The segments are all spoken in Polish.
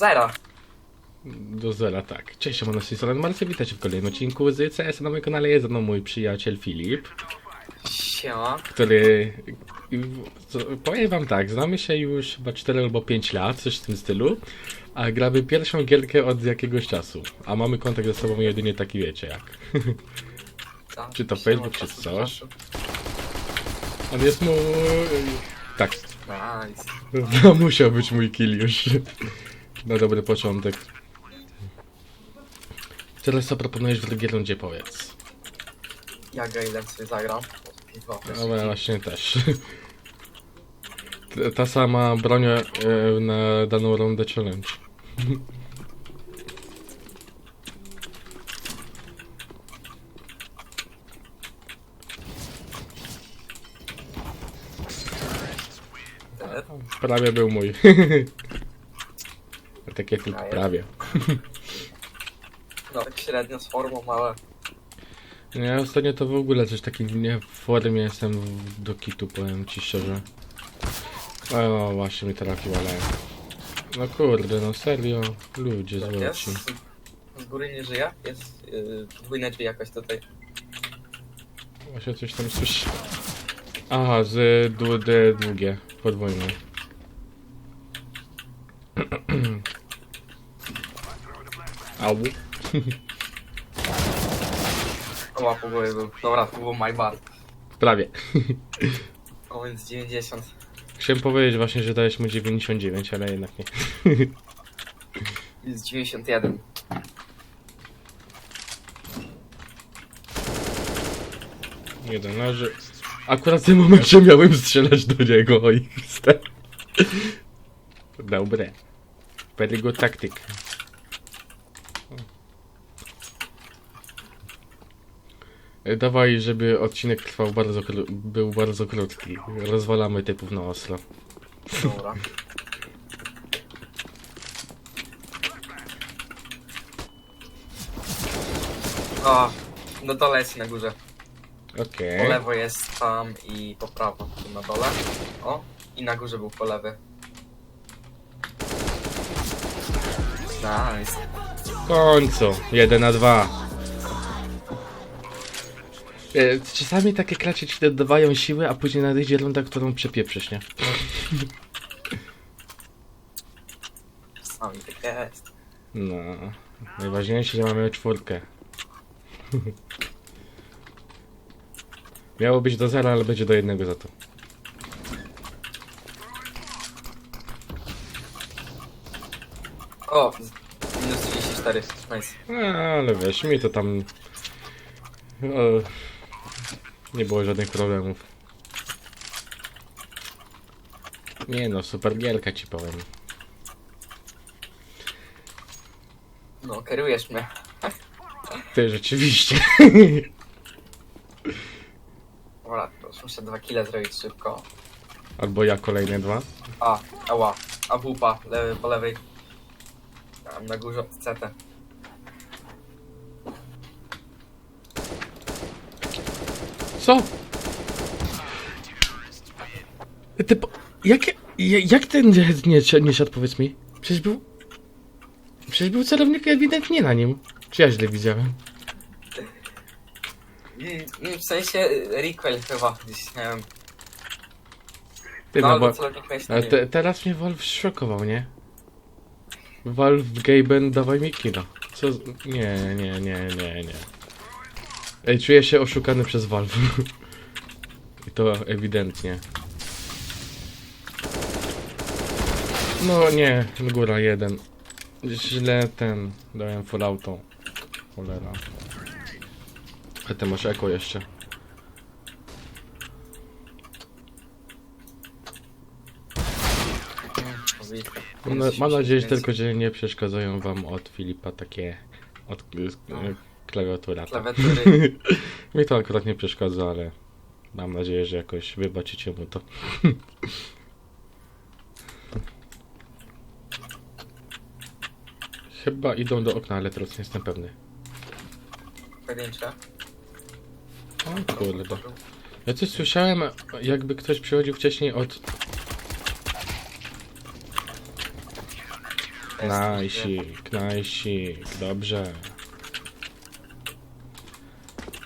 Zero. Do zera, tak. Cześć, mam na strony Marcy, witajcie w kolejnym odcinku z CS na moim kanale. Jest ze mną mój przyjaciel Filip, Siema. który... co- Powiem wam tak, znamy się już chyba 4 albo 5 lat, coś w tym stylu, a gramy pierwszą gierkę od jakiegoś czasu, a mamy kontakt ze sobą jedynie taki wiecie jak. Co? Czy to Facebook, czy coś? On jest mój... Tak, Nice. no, musiał być mój kill już. Na dobry początek. Teraz co proponujesz w drugiej rundzie, powiedz. Ja Gailem sobie zagram. No ja właśnie też. Ta sama broń e, na daną rundę challenge. Prawie był mój. Takie tylko prawie. No tak średnio z formą, ale Ja ostatnio to w ogóle coś takim nie w formie jestem w- do kitu, powiem ci szczerze. O, właśnie mi trafił, ale... No kurde, no serio, ludzie tak złoci. jest. Z góry nie żyje. Jest yy, podwójne drzwi jakoś tutaj. Właśnie coś tam słyszę. Aha, z dłu- d- długie, podwójne. Au. O, po głowie był. Dobra, to był my bad. Prawie. O, więc 90. Chciałem powiedzieć właśnie, że dałeś mu 99, ale jednak nie. Jest 91. Jeden leży. Akurat w tym momencie miałem strzelać do niego. XD. Dobre. Very good tactic. Dawaj, żeby odcinek trwał bardzo kró- był bardzo krótki. Rozwalamy typów na ostro. Dobra. O, no dole jest na górze. Okej. Po lewo jest tam i po prawo tu na dole. O, i na górze był po lewy. Nice. W końcu. 1 na 2. E, Czasami takie klacze ci dodawają siły, a później nadejdzie runda, którą przepieprzysz, nie? Czasami tak jest. No. Najważniejsze, że mamy czwórkę. Miało być do zera, ale będzie do jednego za to. O, minus 34. Nice. A, ale wiesz, mi to tam... O, nie było żadnych problemów. Nie no, super gierka ci powiem. No, kierujesz mnie. Ty, rzeczywiście. Dobra, to już muszę dwa kile zrobić szybko. Albo ja kolejne dwa. A, ała. A wupa, lewy po lewej. Tam na górze CT. Co? Ty po... Jak, jak ten nie, nie, siadł, powiedz mi? Przecież był... Przecież był celownik ewidentnie na nim. Czy ja źle widziałem? W sensie recoil chyba, gdzieś nie wiem. Ty, No, no, bo... Ale te, teraz mnie Valve szokował, nie? Valve Gaben, dawaj mi killa. Co? Nie, nie, nie, nie, nie. Ej, czuję się oszukany przez Valve. I to ewidentnie. No nie, góra jeden. Źle ten, dałem full. Cholera. A ty masz eko jeszcze. Mam, na, mam nadzieję, że tylko, że nie przeszkadzają wam od Filipa takie od klawiatura. Tak. Klawiatury. Mi to akurat nie przeszkadza, ale mam nadzieję, że jakoś wybaczycie mu to. Chyba idą do okna, ale teraz nie jestem pewny. Pojedyncze. O kurde. Ja coś słyszałem, jakby ktoś przychodził wcześniej od Knajsik, knajsik, dobrze.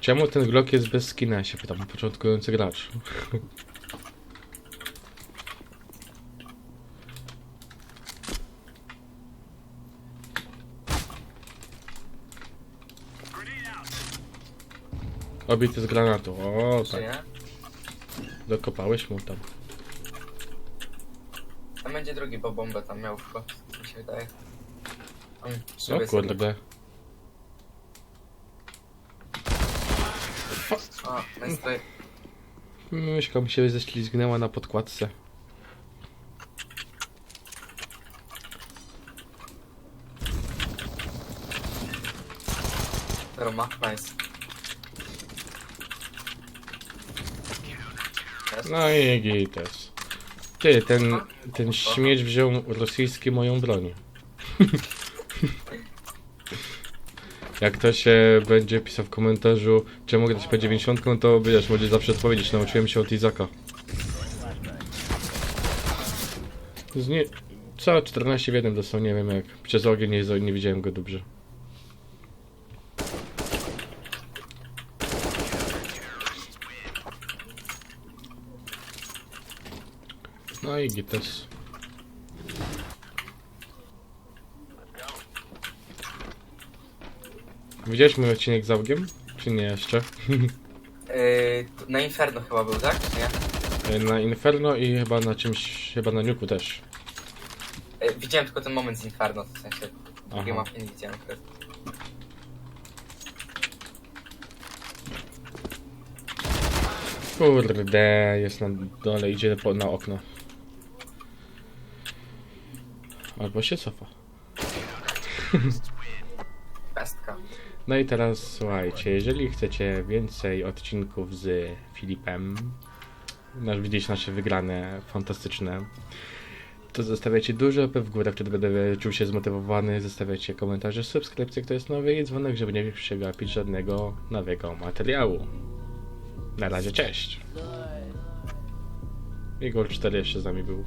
Czemu ten Glock jest bez skina, się pytam, początkujący gracz. Obity z granatu, o tak, nie? dokopałeś mu tam. Tam będzie drugi, bo bombę tam miał chyba, mi się wydaje. O sobie- kurde. O, nice try. Myszka mi się ześlizgnęła na podkładce. Roma, nice. Jest. No i gites. Ty, ten, ten śmieć wziął rosyjski moją broń. Jak ktoś się będzie pisał w komentarzu, czemu grać po 90, to wiesz, będzie zawsze odpowiedzieć, nauczyłem się od Izaka. Z. Co? 14 w 1 dostał, nie wiem jak. Przez ogień nie, nie widziałem go dobrze. No i gites. Widziałeś mój odcinek z augiem? Czy nie jeszcze? Yy, na Inferno chyba był, tak? Nie? Na Inferno i chyba na czymś, chyba na Nuku też. Yy, widziałem tylko ten moment z Inferno, w sensie. Drugiej Aha. mapy nie widziałem. akurat. Kurde, jest na dole, idzie po, na okno. Albo się cofa. No i teraz słuchajcie, jeżeli chcecie więcej odcinków z Filipem, nasz, widzieć nasze wygrane, fantastyczne, to zostawiajcie dużo łapek w górę, wtedy będę czuł się zmotywowany, zostawiajcie komentarze, subskrypcje, kto jest nowy i dzwonek, żeby nie przegapić żadnego nowego materiału. Na razie, cześć! Igor 4 jeszcze z nami był.